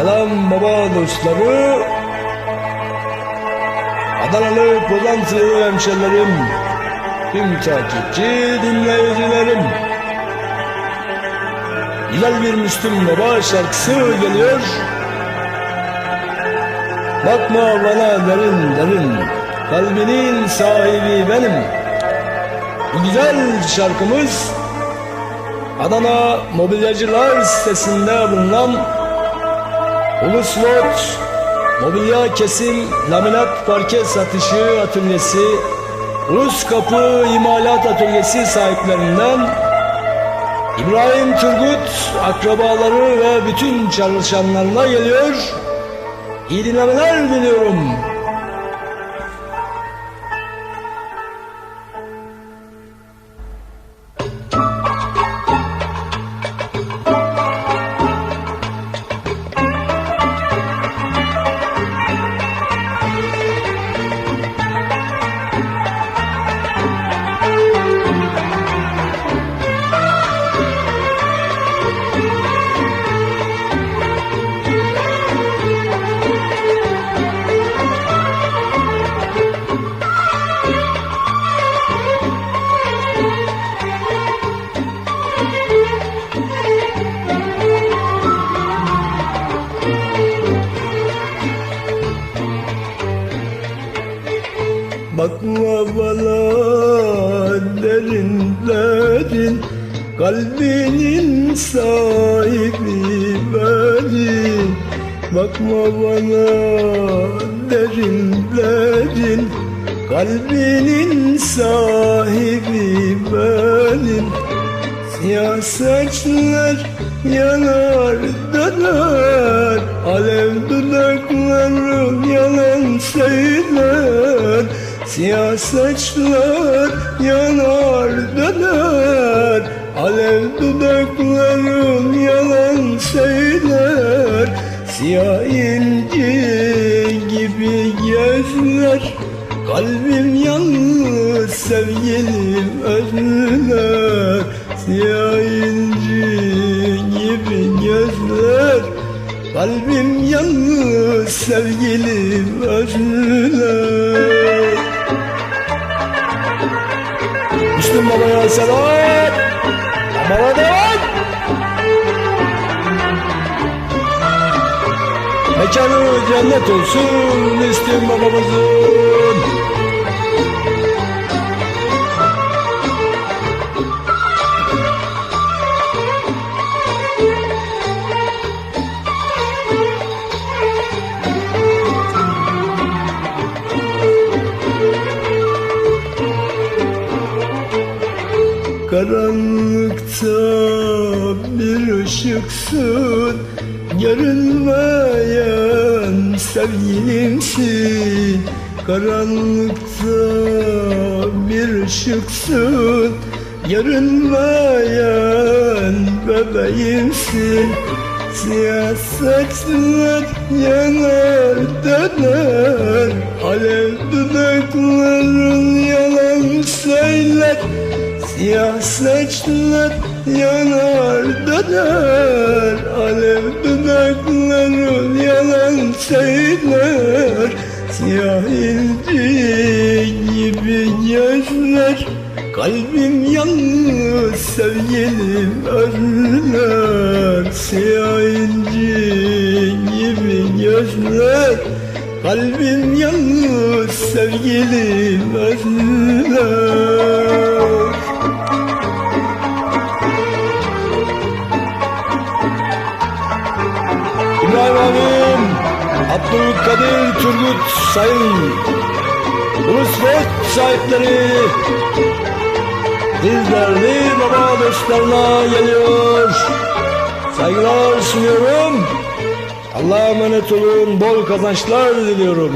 Selam baba dostları. Adanalı Pozantılı hemşerilerim. Tüm takipçi dinleyicilerim. Güzel bir Müslüm Baba şarkısı geliyor. Bakma bana derin derin. Kalbinin sahibi benim. Bu güzel şarkımız Adana Mobilyacılar sitesinde bulunan Uluslot Mobilya Kesim Laminat Parke Satışı Atölyesi Ulus Kapı İmalat Atölyesi sahiplerinden İbrahim Turgut akrabaları ve bütün çalışanlarına geliyor. İyi dinlemeler diliyorum. Bakma bana derin derin Kalbinin sahibi benim. Bakma bana derin derin Kalbinin sahibi benim. Siyasetçiler yanar döner Alev dudakları yalan söyler Siyasetçiler yanar döner Alev dudakları yalan söyler. Siyah inci gibi gözler Kalbim yalnız sevgilim özler. Siyah inci gibi gözler Kalbim yalnız sevgilim özler Müslüm Baba'ya selam Bana devam Mekanı cennet olsun Müslüm babamızın. Karanlıkta bir ışıksın Görünmeyen sevgilimsin. Karanlıkta bir ışıksın Görünmeyen bebeğimsin. Siyasetler yanar döner Alev dudakların söyler Siyasetler yanar döner Alev dudakların yalan söyler Siyah inci gibi gözler Kalbim yalnız sevgilim özler Siyah inci gibi gözler Kalbim yalnız sevgilim özler Abdülkadir Turgut Sayın, Ulusvet sahipleri, bizlerli baba dostlarına geliyor. Saygılar sunuyorum. Allah'a emanet olun, bol kazançlar diliyorum.